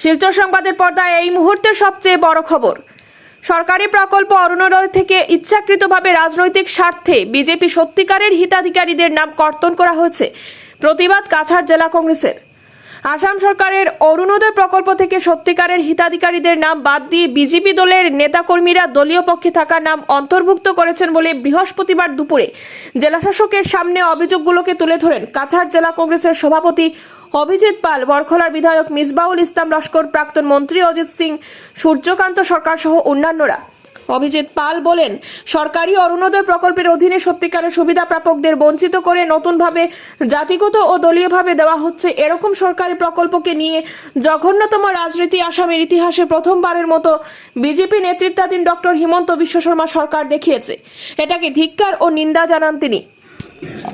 শিলচর সংবাদের পর্দায় এই মুহূর্তে সবচেয়ে বড় খবর। সরকারি প্রকল্প অরুণোদয় থেকে ইচ্ছাকৃতভাবে রাজনৈতিক স্বার্থে বিজেপি সত্যিকারের হিতাধিকারীদের নাম কর্তন করা হয়েছে প্রতিবাদ কাছাড় জেলা কংগ্রেসের। আসাম সরকারের অরুণোদয় প্রকল্প থেকে সত্যিকারের হিতাধিকারীদের নাম বাদ দিয়ে বিজেপি দলের নেতাকর্মীরা দলীয় পক্ষে থাকা নাম অন্তর্ভুক্ত করেছেন বলে বৃহস্পতিবার দুপুরে জেলাশাসকের সামনে অভিযোগগুলোকে তুলে ধরেন কাছাড় জেলা কংগ্রেসের সভাপতি অভিজিৎ পাল, বরখলার বিধায়ক মিসবাউল ইসলাম লস্কর, প্রাক্তন মন্ত্রী অজিত সিং, সূর্যকান্ত সরকার সহ অন্যান্যরা। অভিজিৎ পাল বলেন, সরকারি অরুণোদয় প্রকল্পের অধীনে সত্যিকারের সুবিধা প্রাপকদের বঞ্চিত করে নতুনভাবে জাতিগত ও দলীয়ভাবে দেওয়া হচ্ছে এরকম সরকারি প্রকল্পকে নিয়ে জঘন্যতম রাজনীতি আসামের ইতিহাসে প্রথমবারের মতো বিজেপি নেতৃত্বাধীন ডক্টর হিমন্ত বিশ্ব শর্মা সরকার দেখিয়েছে। এটাকে ধিক্কার ও নিন্দা জানান তিনি।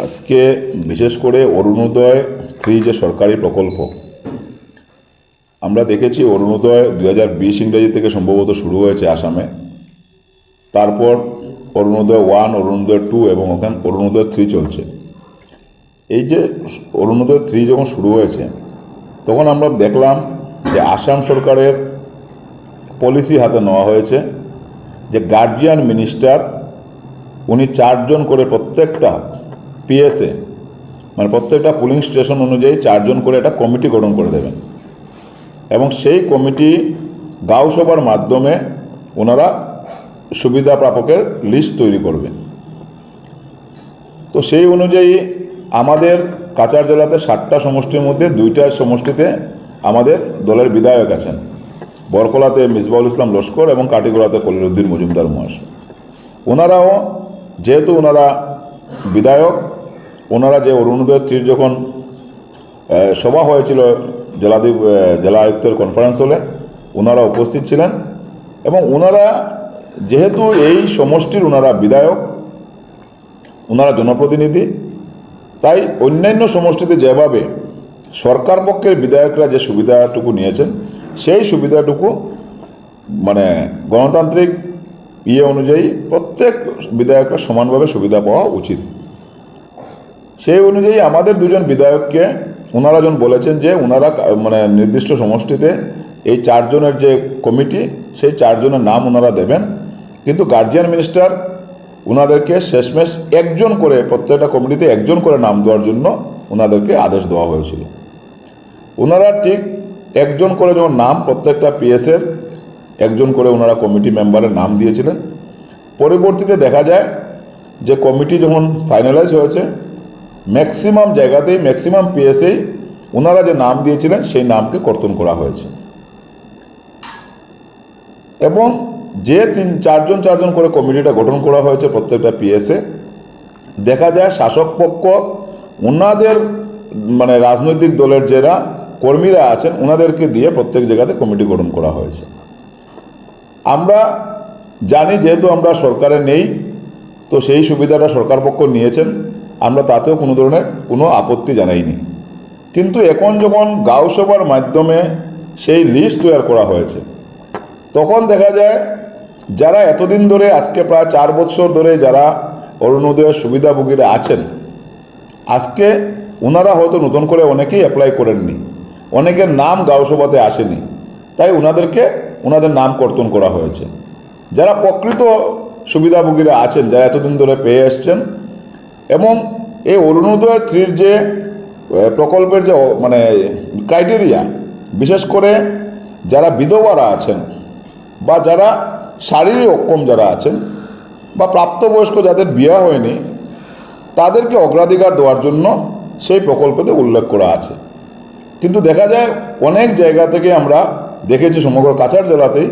আজকে বিশেষ করে অরুণোদয় থ্রি যে সরকারি প্রকল্প, আমরা দেখেছি অরুণোদয় দু হাজার বিশ ইংরেজি থেকে সম্ভবত শুরু হয়েছে আসামে। তারপর অরুণোদয় ওয়ান, অরুণোদয় টু এবং ওখানে অরুণোদয় থ্রি চলছে। এই যে অরুণোদয় থ্রি যখন শুরু হয়েছে, তখন আমরা দেখলাম যে আসাম সরকারের পলিসি হাতে নেওয়া হয়েছে যে গার্জিয়ান মিনিস্টার, উনি চারজন করে প্রত্যেকটা পিএসএ মানে প্রত্যেকটা পুলিং স্টেশন অনুযায়ী চারজন করে একটা কমিটি গঠন করে দেবেন। এবং সেই কমিটি গাঁও সভার মাধ্যমে ওনারা সুবিধা প্রাপকের লিস্ট তৈরি করবেন তো সেই অনুযায়ী আমাদের কাছাড় জেলাতে ষাটটা সমষ্টির মধ্যে দুইটা সমষ্টিতে আমাদের দলের বিধায়ক আছেন। বরকলাতে মিসবাউল ইসলাম লস্কর এবং কাটিগড়াতে কলিরুদ্দিন মজুমদার মহাশয় ওনারাও যেহেতু ওনারা বিধায়ক ওনারা যে অরুণোদয় ত্রির যখন সভা হয়েছিল জেলাধিপ আহ, জেলা আয়ুক্তের কনফারেন্স হলে ওনারা উপস্থিত ছিলেন এবং ওনারা যেহেতু এই সমষ্টির ওনারা বিধায়ক ওনারা জনপ্রতিনিধি তাই অন্যান্য সমষ্টিতে যেভাবে সরকার পক্ষের বিধায়করা যে সুবিধাটুকু নিয়েছেন সেই সুবিধাটুকু মানে গণতান্ত্রিক ইয়ে অনুযায়ী প্রত্যেক বিধায়করা সমানভাবে সুবিধা পাওয়া উচিত। সেই অনুযায়ী আমাদের দুজন বিধায়ককে ওনারা যখন বলেছেন যে ওনারা মানে নির্দিষ্ট সমষ্টিতে এই চারজনের যে কমিটি, সেই চারজনের নাম ওনারা দেবেন। কিন্তু গার্জিয়ান মিনিস্টার ওনাদেরকে শেষমেশ একজন করে, প্রত্যেকটা কমিটিতে একজন করে নাম দেওয়ার জন্য ওনাদেরকে আদেশ দেওয়া হয়েছিল। ওনারা ঠিক একজন করে যখন নাম, প্রত্যেকটা পিএসের একজন করে ওনারা কমিটি মেম্বারের নাম দিয়েছিলেন। পরবর্তীতে দেখা যায় যে কমিটি যখন ফাইনালাইজ হয়েছে ম্যাক্সিমাম জায়গাতেই ম্যাক্সিমাম পিএসেই ওনারা যে নাম দিয়েছিলেন, সেই নামকে কর্তন করা হয়েছে। এবং যে তিন, চারজন চারজন করে কমিটিটা গঠন করা হয়েছে প্রত্যেকটা পিএসএ দেখা যায় শাসক পক্ষ ওনাদের মানে রাজনৈতিক দলের যারা কর্মীরা আছেন ওনাদেরকে দিয়ে প্রত্যেক জায়গাতে কমিটি গঠন করা হয়েছে। আমরা জানি, যেহেতু আমরা সরকারে নেই, তো সেই সুবিধাটা সরকার পক্ষ নিয়েছেন। আমরা তাতেও কোনো ধরনের কোনো আপত্তি জানাইনি। কিন্তু এখন যখন গাঁও সভার মাধ্যমে সেই লিস্ট তৈরি করা হয়েছে, তখন দেখা যায় যারা এতদিন ধরে, আজকে প্রায় চার বছর ধরে যারা অরুণোদয়ের সুবিধাভোগীরা আছেন, আজকে ওনারা হয়তো নতুন করে অনেকেই অ্যাপ্লাই করেননি। অনেকের নাম গাঁও সভাতে আসেনি। তাই ওনাদেরকে ওনাদের নাম কর্তন করা হয়েছে। যারা প্রকৃত সুবিধাভোগীরা আছেন, যারা এতদিন ধরে পেয়ে এসছেন এবং এই অরুণোদয় থ্রির যে প্রকল্পের যে মানে ক্রাইটেরিয়া বিশেষ করে যারা বিধবারা আছেন বা যারা শারীরিক অক্ষম যারা আছেন বা প্রাপ্তবয়স্ক যাদের বিয়ে হয়নি, তাদেরকে অগ্রাধিকার দেওয়ার জন্য সেই প্রকল্পতে উল্লেখ করা আছে। কিন্তু দেখা যায় অনেক জায়গা থেকে আমরা দেখেছি সমগ্র কাছাড় জেলাতেই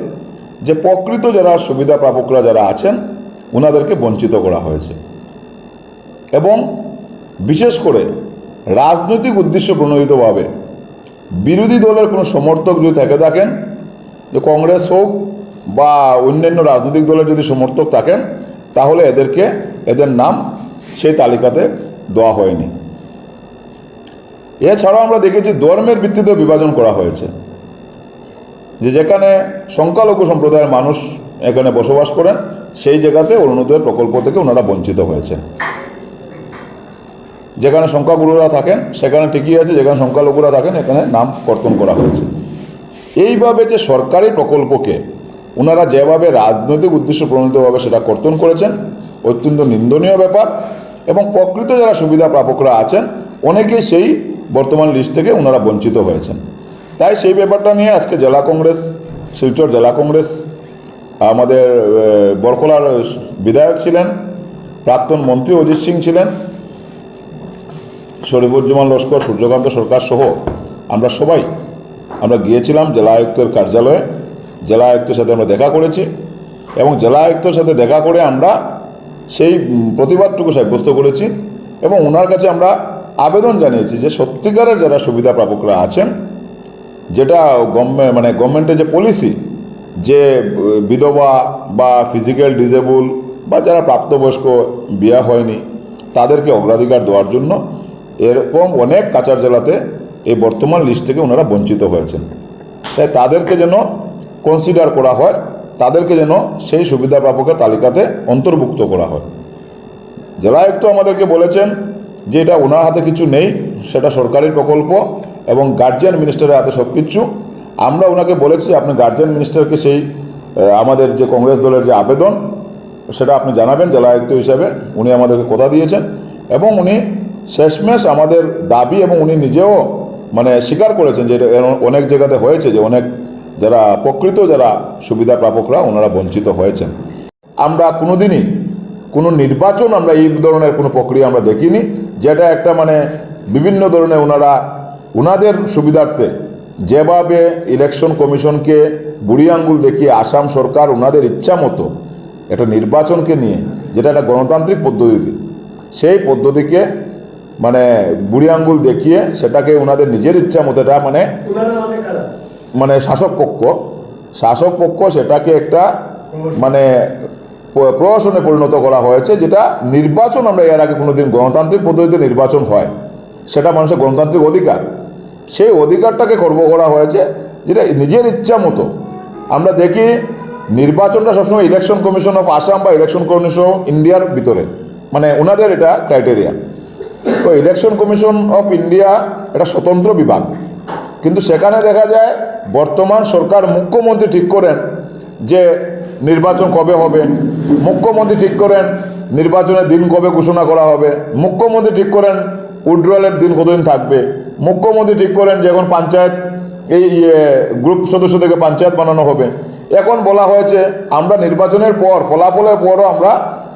যে প্রকৃত যারা সুবিধা প্রাপকরা যারা আছেন ওনাদেরকে বঞ্চিত করা হয়েছে। এবং বিশেষ করে রাজনৈতিক উদ্দেশ্য প্রণোদিতভাবে বিরোধী দলের কোনো সমর্থক যদি থেকে থাকেন যে কংগ্রেস হোক বা অন্যান্য রাজনৈতিক দলের যদি সমর্থক থাকেন, তাহলে এদেরকে, এদের নাম সেই তালিকাতে দেওয়া হয়নি। এছাড়াও আমরা দেখেছি ধর্মের ভিত্তিতে বিভাজন করা হয়েছে। যে যেখানে সংখ্যালঘু সম্প্রদায়ের মানুষ এখানে বসবাস করেন, সেই জায়গাতে অরুণোদয় প্রকল্প থেকে ওনারা বঞ্চিত হয়েছে যেখানে সংখ্যাগুরুরা থাকেন, সেখানে ঠিকই আছে, যেখানে সংখ্যালঘুরা থাকেন, এখানে নাম কর্তন করা হয়েছে। এইভাবে যে সরকারি প্রকল্পকে ওনারা যেভাবে রাজনৈতিক উদ্দেশ্য প্রণোদিতভাবে সেটা কর্তন করেছেন, অত্যন্ত নিন্দনীয় ব্যাপার এবং প্রকৃত যারা সুবিধা প্রাপকরা আছেন, অনেকেই সেই বর্তমান লিস্ট থেকে ওনারা বঞ্চিত হয়েছেন। তাই সেই ব্যাপারটা নিয়ে আজকে জেলা কংগ্রেস, শিলচর জেলা কংগ্রেস, আমাদের বরকলার বিধায়ক ছিলেন, প্রাক্তন মন্ত্রী অজিত সিং ছিলেন শরীফুজ্জামান, লস্কর, সূর্যকান্ত সরকার সহ আমরা সবাই। আমরা গিয়েছিলাম জেলা আয়ুক্তের কার্যালয়ে। জেলা আয়ুক্তের সাথে আমরা দেখা করেছি এবং জেলা আয়ুক্তের সাথে দেখা করে আমরা সেই প্রতিবাদটুকু সাব্যস্ত করেছি এবং ওনার কাছে আমরা আবেদন জানিয়েছি যে সত্যিকারের যারা সুবিধা প্রাপকরা আছেন, যেটা গভর্নমেন্ট মানে গভর্নমেন্টের যে পলিসি, যে বিধবা বা ফিজিক্যাল ডিজেবল বা যারা প্রাপ্তবয়স্ক বিয়া হয়নি, তাদেরকে অগ্রাধিকার দেওয়ার জন্য এরকম অনেক কাচার জেলাতে এই বর্তমান লিস্ট থেকে ওনারা বঞ্চিত হয়েছেন। তাই তাদেরকে যেন কনসিডার করা হয়, তাদেরকে যেন সেই সুবিধা প্রাপকের তালিকাতে অন্তর্ভুক্ত করা হয়। জেলা আয়ুক্ত আমাদেরকে বলেছেন যে এটা ওনার হাতে কিছু নেই, সেটা সরকারি প্রকল্প এবং গার্জিয়ান মিনিস্টারের হাতে সব কিছু আমরা ওনাকে বলেছি, আপনি গার্জিয়ান মিনিস্টারকে সেই আমাদের যে কংগ্রেস দলের যে আবেদন, সেটা আপনি জানাবেন জেলা আয়ুক্ত হিসাবে। উনি আমাদেরকে কথা দিয়েছেন এবং উনি শেষমেশ আমাদের দাবি এবং উনি নিজেও মানে স্বীকার করেছেন যে অনেক জায়গাতে হয়েছে যে অনেক যারা প্রকৃত যারা সুবিধা প্রাপকরা ওনারা বঞ্চিত হয়েছেন। আমরা কোনোদিনই কোনো নির্বাচন আমরা এই ধরনের কোনো প্রক্রিয়া আমরা দেখিনি, যেটা একটা মানে বিভিন্ন ধরনের ওনারা ওনাদের সুবিধার্থে যেভাবে ইলেকশন কমিশনকে বুড়ি আঙ্গুল দেখিয়ে আসাম সরকার ওনাদের ইচ্ছা মতো একটা নির্বাচনকে নিয়ে, যেটা একটা গণতান্ত্রিক পদ্ধতি সেই পদ্ধতিকে মানে বুড়ি আঙ্গুল দেখিয়ে সেটাকে ওনাদের নিজের ইচ্ছা মতো, এটা মানে মানে শাসক পক্ষ শাসক পক্ষ সেটাকে একটা মানে প- প্রহসনে পরিণত করা হয়েছে, যেটা নির্বাচন আমরা এর আগে কোনোদিন গণতান্ত্রিক পদ্ধতিতে নির্বাচন হয়, সেটা মানুষের গণতান্ত্রিক অধিকার। সেই অধিকারটাকে কর্ম করা হয়েছে, যেটা নিজের ইচ্ছা মতো। আমরা দেখি নির্বাচনটা সবসময় ইলেকশন কমিশন অফ আসাম বা ইলেকশন কমিশন অফ ইন্ডিয়ার ভিতরে মানে ওনাদের এটা ক্রাইটেরিয়া তো ইলেকশন কমিশন অফ ইন্ডিয়া এটা স্বতন্ত্র বিভাগ। কিন্তু সেখানে দেখা যায়, বর্তমান সরকার মুখ্যমন্ত্রী ঠিক করেন যে নির্বাচন কবে হবে, মুখ্যমন্ত্রী ঠিক করেন নির্বাচনের দিন কবে ঘোষণা করা হবে, মুখ্যমন্ত্রী ঠিক করেন উইড্রয়ালের দিন কতদিন থাকবে, মুখ্যমন্ত্রী ঠিক করেন যে এখন পঞ্চায়েত, এই গ্রুপ সদস্য থেকে পঞ্চায়েত বানানো হবে। এখন বলা হয়েছে, আমরা নির্বাচনের পর, ফলাফলের পরও আমরা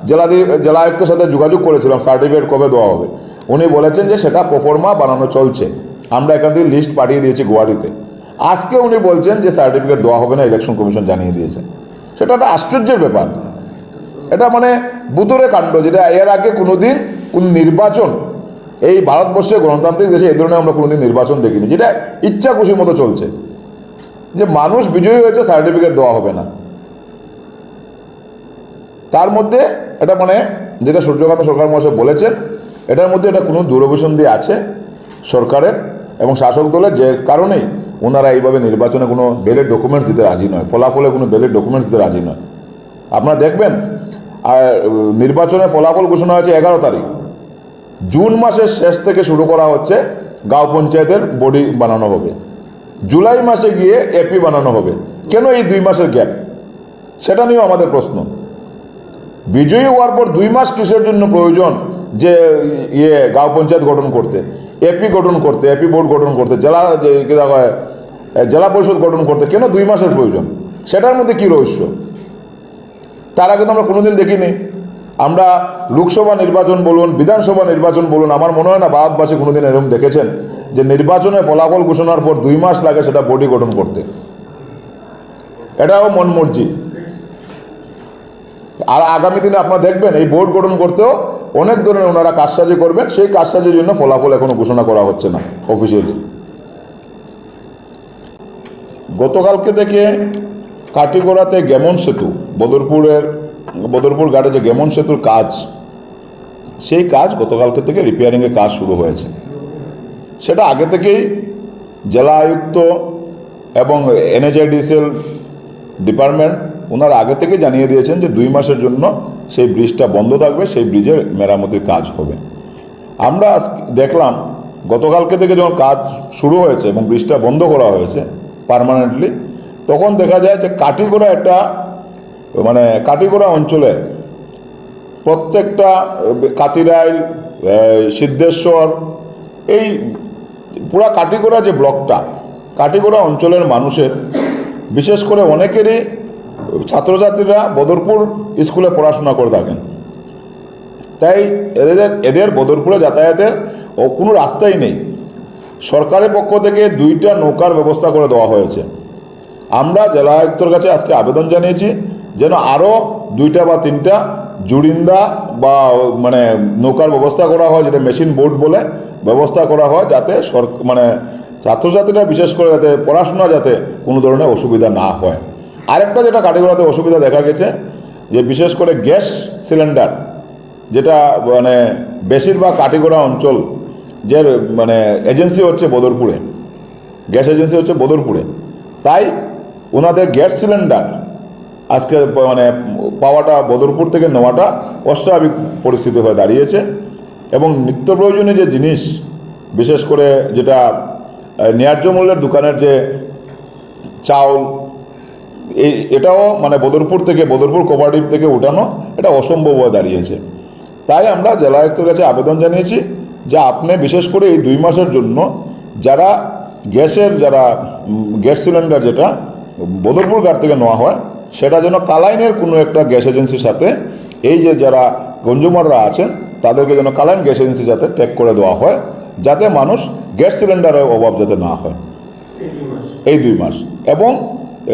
জেলাধি, জেলা আয়ুক্তের সাথে যোগাযোগ করেছিলাম সার্টিফিকেট কবে দেওয়া হবে। উনি বলেছেন যে সেটা প্রফর্মা বানানো চলছে। আমরা এখান থেকে লিস্ট পাঠিয়ে দিয়েছি গুয়াহাটিতে। আজকে উনি বলছেন যে সার্টিফিকেট দেওয়া হবে না ইলেকশন কমিশন জানিয়ে দিয়েছে। সেটা একটা আশ্চর্যের ব্যাপার। এটা মানে বুতুরে কাণ্ড, যেটা এর আগে কোনোদিন কোন নির্বাচন, এই ভারতবর্ষে গণতান্ত্রিক দেশে এই ধরনের আমরা কোনোদিন নির্বাচন দেখিনি, যেটা ইচ্ছা খুশির মতো চলছে। যে মানুষ বিজয়ী হয়েছে সার্টিফিকেট দেওয়া হবে না। তার মধ্যে এটা মানে যেটা সূর্যকান্ত সরকার মহাশয় বলেছেন এটার মধ্যে এটা কোনো দূরভিসন্ধি আছে সরকারের এবং শাসক দলের যে কারণেই ওনারা এইভাবে নির্বাচনে কোনো বেলের ডকুমেন্টস দিতে রাজি নয় ফলাফলে কোনো বেলের ডকুমেন্টস দিতে রাজি নয়। আপনারা দেখবেন আর উম, নির্বাচনের ফলাফল ঘোষণা হয়েছে এগারো তারিখ। জুন মাসের শেষ থেকে শুরু করা হচ্ছে গাঁও পঞ্চায়েতের বডি বানানো হবে। জুলাই মাসে গিয়ে এপি বানানো হবে। কেন এই দুই মাসের গ্যাপ সেটা নিয়েও আমাদের প্রশ্ন। বিজয়ী হওয়ার পর দুই মাস কিসের জন্য প্রয়োজন? যে ইয়ে গাঁও পঞ্চায়েত গঠন করতে, এপি গঠন করতে, এপি বোর্ড গঠন করতে, জেলা জেলা পরিষদ গঠন করতে, কেন দুই মাসের প্রয়োজন? সেটার মধ্যে কি রহস্য? তার আগে তো আমরা কোনোদিন দেখিনি। আমরা লোকসভা নির্বাচন বলুন, বিধানসভা নির্বাচন বলুন, আমার মনে হয় না ভারতবাসী কোনোদিন এরকম দেখেছেন যে নির্বাচনে ফলাফল ঘোষণার পর দুই মাস লাগে সেটা বডি গঠন করতে। এটাও মন মর্জি। আর আগামী দিনে আপনারা দেখবেন, এই বোর্ড গঠন করতেও অনেক ধরনের ওনারা কাজসাজি করবেন, সেই কাজসাজির জন্য ফলাফল এখনও ঘোষণা করা হচ্ছে না অফিসিয়ালি গতকালকে থেকে কাটিগড়াতে গেমন সেতু, বদরপুরের, বদরপুর ঘাটে যে গেমন সেতুর কাজ, সেই কাজ গতকালকে থেকে রিপেয়ারিংয়ের কাজ শুরু হয়েছে। সেটা আগে থেকেই জেলা আয়ুক্ত এবং এনএচআইডিসিএল ডিপার্টমেন্ট ওনারা আগে থেকে জানিয়ে দিয়েছেন যে দুই মাসের জন্য সেই ব্রিজটা বন্ধ থাকবে, সেই ব্রিজের মেরামতির কাজ হবে। আমরা দেখলাম, গতকালকে থেকে যখন কাজ শুরু হয়েছে এবং ব্রিজটা বন্ধ করা হয়েছে পার্মানেন্টলি তখন দেখা যায় যে কাটিগোড়া একটা মানে কাটিগোড়া অঞ্চলে প্রত্যেকটা, কাতিরাইল সিদ্ধেশ্বর, এই পুরা কাটিগোড়া যে ব্লকটা, কাটিগোড়া অঞ্চলের মানুষের, বিশেষ করে অনেকেরই ছাত্রছাত্রীরা বদরপুর স্কুলে পড়াশোনা করে থাকেন। তাই এদের এদের বদরপুরে যাতায়াতের কোনো রাস্তাই নেই। সরকারের পক্ষ থেকে দুইটা নৌকার ব্যবস্থা করে দেওয়া হয়েছে। আমরা জেলা আয়ুক্তর কাছে আজকে আবেদন জানিয়েছি যেন আরও দুইটা বা তিনটা জুড়িন্দা বা মানে নৌকার ব্যবস্থা করা হয়, যেটা মেশিন বোট বলে ব্যবস্থা করা হয়, যাতে সর মানে ছাত্রছাত্রীরা বিশেষ করে যাতে পড়াশোনা যাতে কোনো ধরনের অসুবিধা না হয়। আরেকটা যেটা কাটিগড়াতে অসুবিধা দেখা গেছে, যে বিশেষ করে গ্যাস সিলিন্ডার, যেটা মানে বেশিরভাগ কাটিগড়া অঞ্চল, যে মানে এজেন্সি হচ্ছে বদরপুরে, গ্যাস এজেন্সি হচ্ছে বদরপুরে, তাই ওনাদের গ্যাস সিলিন্ডার আজকে মানে পাওয়াটা বদরপুর থেকে নেওয়াটা অস্বাভাবিক পরিস্থিতি হয়ে দাঁড়িয়েছে, এবং নিত্য প্রয়োজনীয় যে জিনিস, বিশেষ করে যেটা ন্যায্য মূল্যের দোকানের যে চাউল এই এটাও মানে বদরপুর থেকে, বদরপুর কোপারেটিভ থেকে উঠানো এটা অসম্ভব হয়ে দাঁড়িয়েছে। তাই আমরা জেলা আয়ুক্তের কাছে আবেদন জানিয়েছি যে আপনি বিশেষ করে এই দুই মাসের জন্য যারা গ্যাসের, যারা গ্যাস সিলিন্ডার যেটা বদরপুর ঘাট থেকে নেওয়া হয়, সেটা যেন কালাইনের কোনো একটা গ্যাস এজেন্সির সাথে এই যে যারা কনজিউমাররা আছেন, তাদেরকে যেন কালাইন গ্যাস এজেন্সির সাথে ট্যাগ করে দেওয়া হয়, যাতে মানুষ গ্যাস সিলিন্ডারের অভাব যাতে না হয়। এই দুই মাস। এবং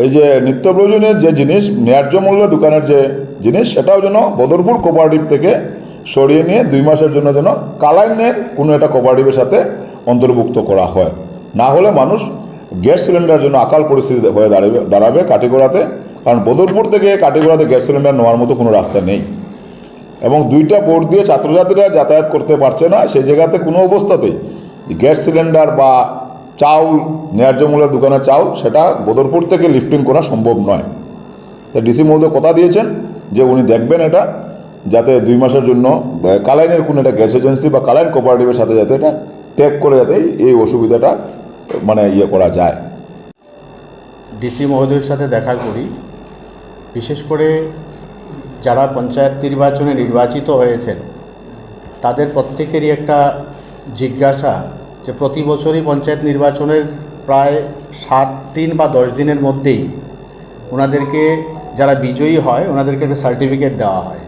এই যে নিত্য প্রয়োজনীয় যে জিনিস, ন্যায্য মূল্যের দোকানের যে জিনিস, সেটাও যেন বদরপুর কোপারেটিভ থেকে সরিয়ে নিয়ে দুই মাসের জন্য যেন কালাইনের কোনো একটা কোপারেটিভের সাথে অন্তর্ভুক্ত করা হয়। না হলে মানুষ গ্যাস সিলিন্ডার জন্য আকাল পরিস্থিতি হয়ে দাঁড়াবে দাঁড়াবে কাটিগড়াতে, কারণ বদরপুর থেকে কাটিগড়াতে গ্যাস সিলিন্ডার নেওয়ার মতো কোনো রাস্তা নেই। এবং দুইটা বোর্ড দিয়ে ছাত্রছাত্রীরা যাতায়াত করতে পারছে না, সেই জায়গাতে কোনো অবস্থাতেই গ্যাস সিলিন্ডার বা চাউল, ন্যায্য মূল্যের দোকানের চাউল, সেটা বদরপুর থেকে লিফটিং করা সম্ভব নয়। তাই ডিসি মহোদয় কথা দিয়েছেন যে উনি দেখবেন এটা, যাতে দুই মাসের জন্য কালাইনের কোনো একটা গ্যাস এজেন্সি বা কালাইন কোপারেটিভের সাথে যাতে এটা ট্যাগ করে যাতে এই অসুবিধাটা মানে ইয়ে করা যায়। ডিসি মহোদয়ের সাথে দেখা করি। বিশেষ করে যারা পঞ্চায়েত নির্বাচনে নির্বাচিত হয়েছেন, তাদের প্রত্যেকেরই একটা জিজ্ঞাসা যে প্রতি বছরই পঞ্চায়েত নির্বাচনের প্রায় সাত দিন বা দশ দিনের মধ্যেই ওনাদেরকে যারা বিজয়ী হয়, ওনাদেরকে একটা সার্টিফিকেট দেওয়া হয়।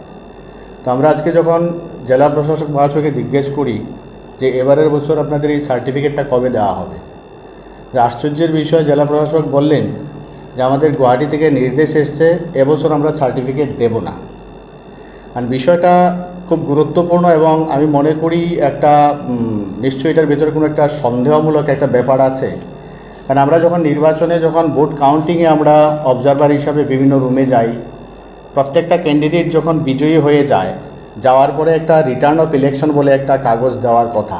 তো আমরা আজকে যখন জেলা প্রশাসক মহাশয়কে জিজ্ঞেস করি যে এবারের বছর আপনাদের এই সার্টিফিকেটটা কবে দেওয়া হবে, যে আশ্চর্যের বিষয়, জেলা প্রশাসক বললেন যে আমাদের গুয়াহাটি থেকে নির্দেশ এসছে, এবছর আমরা সার্টিফিকেট দেব না। আর বিষয়টা খুব গুরুত্বপূর্ণ এবং আমি মনে করি একটা নিশ্চয়ই এটার ভেতরে কোনো একটা সন্দেহমূলক একটা ব্যাপার আছে। কারণ আমরা যখন নির্বাচনে যখন ভোট কাউন্টিংয়ে আমরা অবজারভার হিসাবে বিভিন্ন রুমে যাই, প্রত্যেকটা ক্যান্ডিডেট যখন বিজয়ী হয়ে যায়, যাওয়ার পরে একটা রিটার্ন অফ ইলেকশন বলে একটা কাগজ দেওয়ার কথা।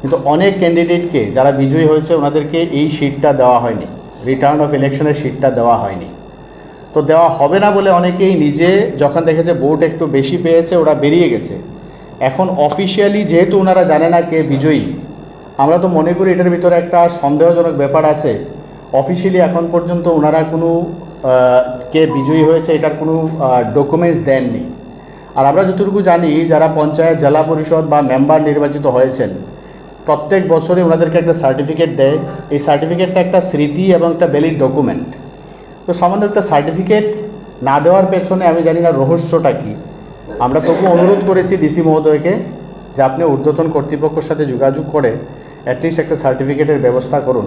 কিন্তু অনেক ক্যান্ডিডেটকে যারা বিজয়ী হয়েছে, ওনাদেরকে এই সিটটা দেওয়া হয়নি রিটার্ন অফ ইলেকশনের সিটটা দেওয়া হয়নি। তো দেওয়া হবে না বলে অনেকেই নিজে যখন দেখেছে ভোট একটু বেশি পেয়েছে, ওরা বেরিয়ে গেছে। এখন অফিসিয়ালি যেহেতু ওনারা জানে না কে বিজয়ী, আমরা তো মনে করি এটার ভিতরে একটা সন্দেহজনক ব্যাপার আছে। অফিসিয়ালি এখন পর্যন্ত ওনারা কোনো কে বিজয়ী হয়েছে এটার কোনো ডকুমেন্টস দেননি। আর আমরা যতটুকু জানি, যারা পঞ্চায়েত, জেলা পরিষদ বা মেম্বার নির্বাচিত হয়েছেন, প্রত্যেক বছরে ওনাদেরকে একটা সার্টিফিকেট দেয়। এই সার্টিফিকেটটা একটা স্মৃতি এবং একটা ভ্যালিড ডকুমেন্ট তো সামান্য একটা সার্টিফিকেট না দেওয়ার পেছনে আমি জানি না রহস্যটা কী। আমরা তবু অনুরোধ করেছি ডিসি মহোদয়কে যে আপনি ঊর্ধ্বতন কর্তৃপক্ষের সাথে যোগাযোগ করে অ্যাটলিস্ট একটা সার্টিফিকেটের ব্যবস্থা করুন।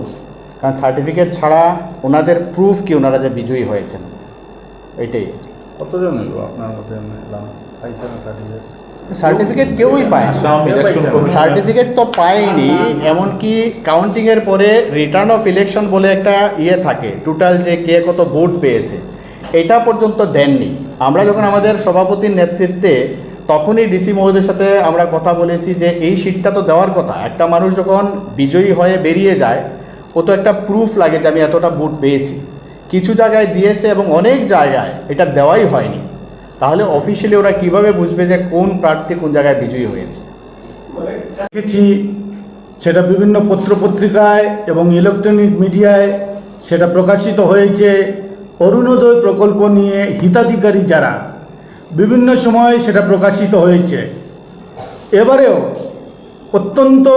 কারণ সার্টিফিকেট ছাড়া ওনাদের প্রুফ কি? ওনারা যে বিজয়ী হয়েছেন। এটাই। কতজন আপনার না সার্টিফিকেট সার্টিফিকেট কেউই পায় না। সার্টিফিকেট তো পায়নি এমনকি কাউন্টিংয়ের পরে রিটার্ন অফ ইলেকশন বলে একটা ইয়ে থাকে টোটাল যে কে কত ভোট পেয়েছে এটা পর্যন্ত দেননি। আমরা যখন আমাদের সভাপতির নেতৃত্বে তখনই ডিসি মহোদয়ের সাথে আমরা কথা বলেছি যে এই সিটটা তো দেওয়ার কথা। একটা মানুষ যখন বিজয়ী হয়ে বেরিয়ে যায় ও তো একটা প্রুফ লাগে যে আমি এতটা ভোট পেয়েছি। কিছু জায়গায় দিয়েছে এবং অনেক জায়গায় এটা দেওয়াই হয়নি। তাহলে অফিসিয়ালি ওরা কীভাবে বুঝবে যে কোন প্রার্থী কোন জায়গায় বিজয়ী হয়েছে? দেখেছি, সেটা বিভিন্ন পত্রপত্রিকায় এবং ইলেকট্রনিক মিডিয়ায় সেটা প্রকাশিত হয়েছে। অরুণোদয় প্রকল্প নিয়ে হিতাধিকারী যারা, বিভিন্ন সময় সেটা প্রকাশিত হয়েছে। এবারেও অত্যন্ত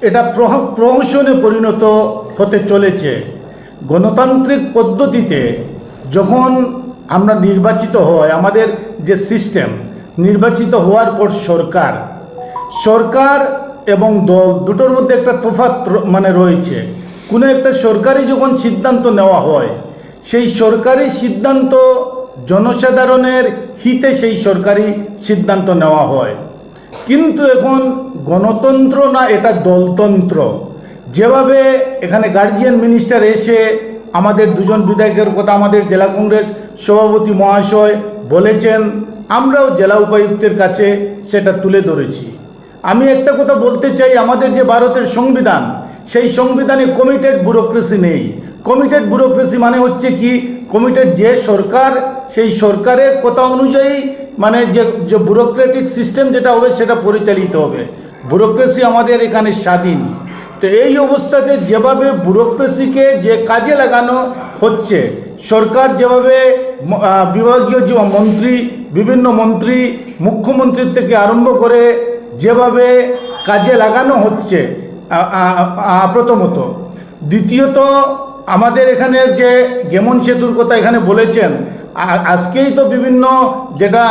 এটা প্রহ- প্রহসনে পরিণত হতে চলেছে। গণতান্ত্রিক পদ্ধতিতে যখন আমরা নির্বাচিত হয় আমাদের যে সিস্টেম, নির্বাচিত হওয়ার পর সরকার সরকার এবং দল দুটোর মধ্যে একটা তফাৎ র- মানে রয়েছে। কোনো একটা সরকারি যখন সিদ্ধান্ত নেওয়া হয়, সেই সরকারি সিদ্ধান্ত জনসাধারণের হিতে সেই সরকারি সিদ্ধান্ত নেওয়া হয়। কিন্তু এখন গণতন্ত্র না, এটা দলতন্ত্র। যেভাবে এখানে গার্জিয়ান মিনিস্টার এসে আমাদের দুজন বিধায়কের কথা, আমাদের জেলা কংগ্রেস সভাপতি মহাশয় বলেছেন, আমরাও জেলা উপায়ুক্তের কাছে সেটা তুলে ধরেছি। আমি একটা কথা বলতে চাই, আমাদের যে ভারতের সংবিধান, সেই সংবিধানে কমিটেড ব্যুরোক্রেসি নেই। কমিটেড ব্যুরোক্রেসি মানে হচ্ছে কি কমিটেড যে সরকার, সেই সরকারের কথা অনুযায়ী মানে যে যে ব্যুরোক্রেটিক সিস্টেম যেটা হবে, সেটা পরিচালিত হবে। ব্যুরোক্রেসি আমাদের এখানে স্বাধীন। তো এই অবস্থাতে যেভাবে ব্যুরোক্রেসিকে যে কাজে লাগানো হচ্ছে সরকার যেভাবে বিভাগীয় যে মন্ত্রী, বিভিন্ন মন্ত্রী, মুখ্যমন্ত্রীর থেকে আরম্ভ করে যেভাবে কাজে লাগানো হচ্ছে প্রথমত। দ্বিতীয়ত, আমাদের এখানের যে গেমন সেতুর কথা এখানে বলেছেন আজকেই তো বিভিন্ন যেটা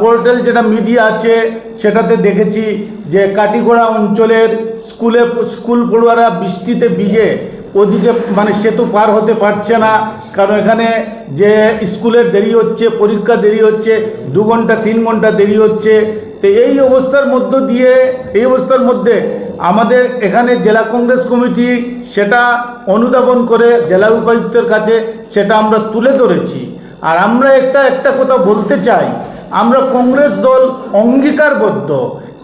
পোর্টাল যেটা মিডিয়া আছে, সেটাতে দেখেছি যে কাটিগোড়া অঞ্চলের স্কুলে, স্কুল পড়ুয়ারা বৃষ্টিতে ভিজে ওদিকে মানে সেতু পার হতে পারছে না। কারণ এখানে যে স্কুলের দেরি হচ্ছে, পরীক্ষা দেরি হচ্ছে, দু ঘণ্টা, তিন ঘণ্টা দেরি হচ্ছে। তো এই অবস্থার মধ্য দিয়ে, এই অবস্থার মধ্যে আমাদের এখানে জেলা কংগ্রেস কমিটি সেটা অনুধাবন করে জেলা উপায়ুক্তের কাছে সেটা আমরা তুলে ধরেছি। আর আমরা একটা একটা কথা বলতে চাই, আমরা কংগ্রেস দল অঙ্গীকারবদ্ধ।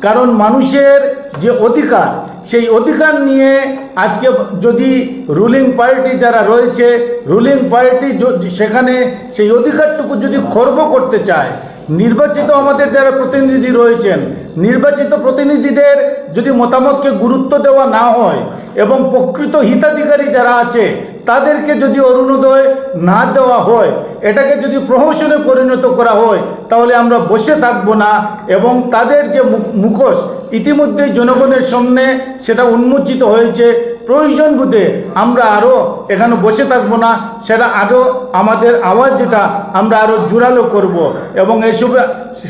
কারণ মানুষের যে অধিকার, সেই অধিকার নিয়ে আজকে যদি রুলিং পার্টি যারা রয়েছে রুলিং পার্টি সেখানে সেই অধিকারটুকু যদি খর্ব করতে চায়, নির্বাচিত আমাদের যারা প্রতিনিধি রয়েছেন, নির্বাচিত প্রতিনিধিদের যদি মতামতকে গুরুত্ব দেওয়া না হয় এবং প্রকৃত হিতাধিকারী যারা আছে, তাদেরকে যদি অরুণোদয় না দেওয়া হয়, এটাকে যদি প্রহসনে পরিণত করা হয়, তাহলে আমরা বসে থাকব না এবং তাদের যে মুখ- মুখোশ ইতিমধ্যেই জনগণের সামনে সেটা উন্মোচিত হয়েছে। প্রয়োজন বুঝে আমরা আরও এখানে বসে থাকব না, সেটা আরও আমাদের আওয়াজ যেটা আমরা আরও জোরালো করব এবং এসব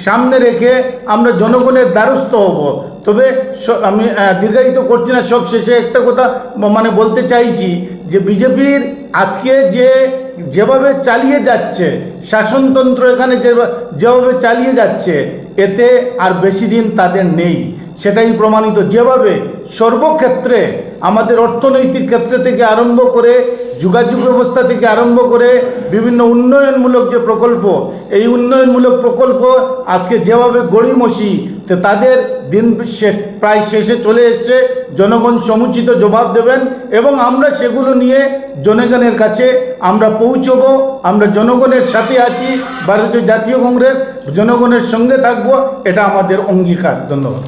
সামনে রেখে আমরা জনগণের দ্বারস্থ হব। তবে আমি দীর্ঘায়িত করছি না সব শেষে একটা কথা মানে বলতে চাইছি যে বিজেপির আজকে যে, যেভাবে চালিয়ে যাচ্ছে, শাসনতন্ত্র এখানে যেভাবে চালিয়ে যাচ্ছে, এতে আর বেশি দিন তাদের নেই। সেটাই প্রমাণিত। যেভাবে সর্বক্ষেত্রে আমাদের অর্থনৈতিক ক্ষেত্রে থেকে আরম্ভ করে যোগাযোগ ব্যবস্থা থেকে আরম্ভ করে বিভিন্ন উন্নয়নমূলক যে প্রকল্প, এই উন্নয়নমূলক প্রকল্প আজকে যেভাবে গড়িমসি, তো তাদের দিন শেষ, প্রায় শেষে চলে এসছে। জনগণ সমুচিত জবাব দেবেন এবং আমরা সেগুলো নিয়ে জনগণের কাছে আমরা পৌঁছবো। আমরা জনগণের সাথে আছি, ভারতীয় জাতীয় কংগ্রেস, জনগণের সঙ্গে থাকব, এটা আমাদের অঙ্গীকার। ধন্যবাদ।